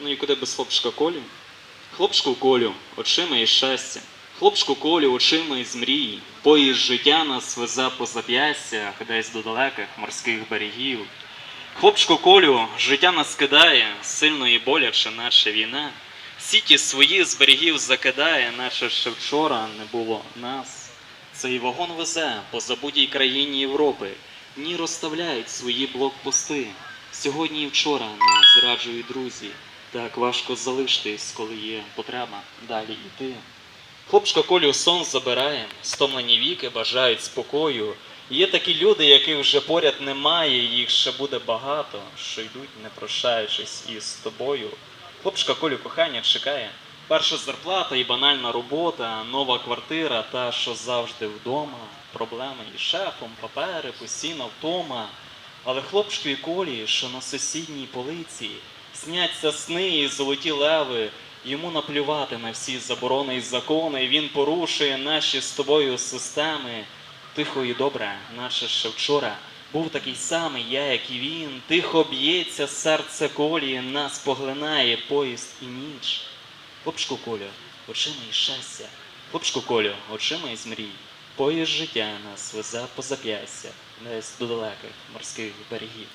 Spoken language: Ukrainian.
Ну і куди без хлопчика Колю? Хлопчику Колю, очима і щастя. Хлопчику Колю, очима із мрії. Поїзд життя нас везе по зап'ястях десь до далеких морських берегів. Хлопчику Колю, життя нас кидає, сильно і боляче, наче війна. Сіті свої з берегів закидає, наче ще вчора не було нас. Цей вагон везе по забутій країні Європи. Ні розставляють свої блокпости. Сьогодні і вчора нас зраджують друзі. Так важко залишитись, коли є потреба далі йти. Хлопчика Колю сон забирає, стомлені віки бажають спокою. Є такі люди, яких вже поряд немає, їх ще буде багато, що йдуть, не прощаючись із тобою. Хлопчика Колю кохання чекає. Перша зарплата і банальна робота, нова квартира, та що завжди вдома, проблеми із шефом, папери, постійна втома. Але хлопчикові колі, що на сусідній полиці, сняться сни і золоті леви, йому наплювати на всі заборони і закони, він порушує наші з тобою системи. Тихо і добре, наче ще вчора, був такий самий я, як і він. Тихо б'ється серце колі, нас поглинає поїзд і ніч. Хлопчику Колю, очима і щастя, хлопчику Колю, очима із мрій. Поїзд життя нас везе по зап'ястя, десь до далеких морських берегів.